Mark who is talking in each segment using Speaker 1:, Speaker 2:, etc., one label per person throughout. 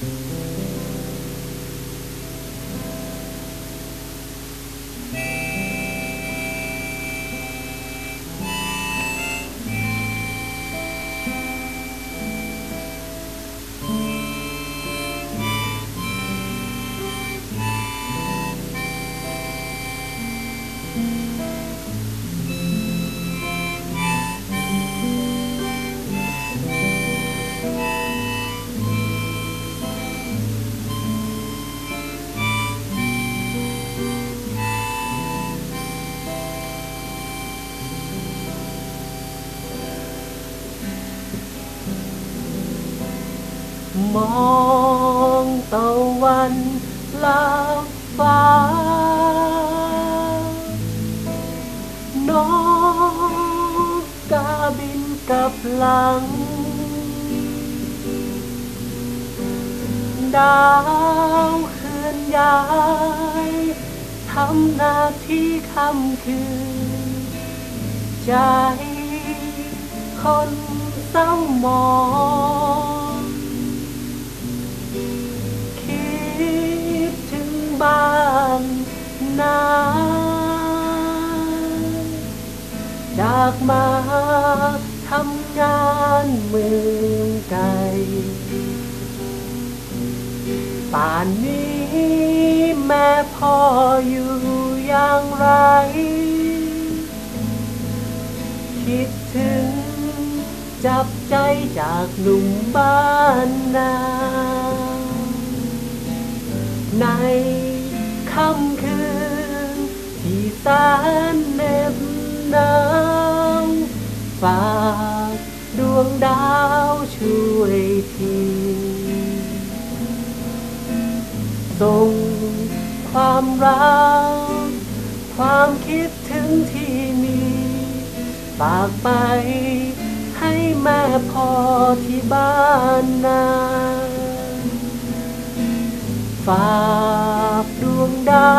Speaker 1: Thank you. มองตะวันลับฟ้าน้องกาบินกับหลัง ดาวเคลื่อนย้ายทำหน้าที่คำคืน ใจคนเศร้ามอง นา จากมาทำงานเมืองไกลป่านนี้แม่พ่ออยู่อย่างไร คิดถึงจับใจจากหนุ่มบ้านนาใน ส่งความรัก ความคิดถึงที่มีฝากไป ให้แม่พ่อที่บ้านนาฝากดวงดา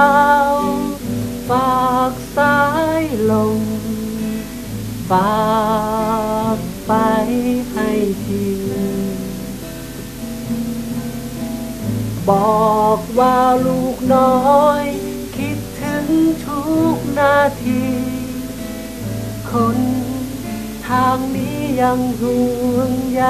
Speaker 1: ว ฝากสายลมฝากไปให้ที บอกว่าลูกน้อย คิดถึงทุกนาที คนทางนี้ยังห่วงใย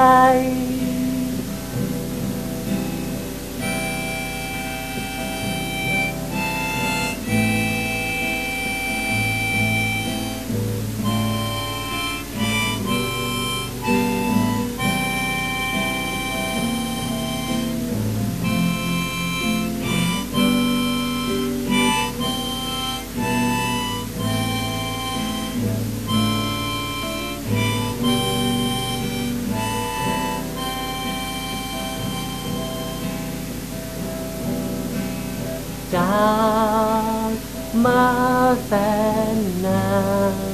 Speaker 1: จากมาแสนนาน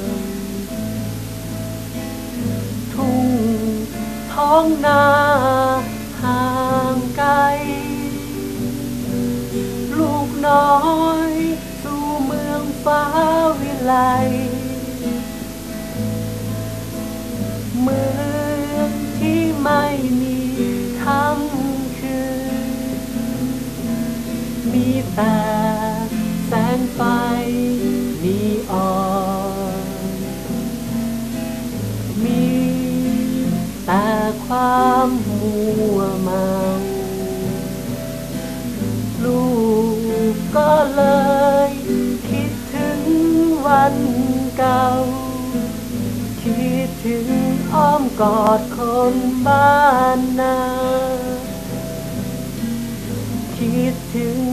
Speaker 1: ทุ่งท้องนาห่างไกล ลูกน้อยสู่เมืองฟ้าวิไล แต่แสงไฟนีออนมีแต่ความมัวเมาลูกก็เลย คิดถึงวันเก่า คิดถึงอ้อมกอดคนบ้านนาคิดถึง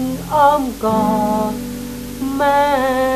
Speaker 1: อ้อมกอดแม่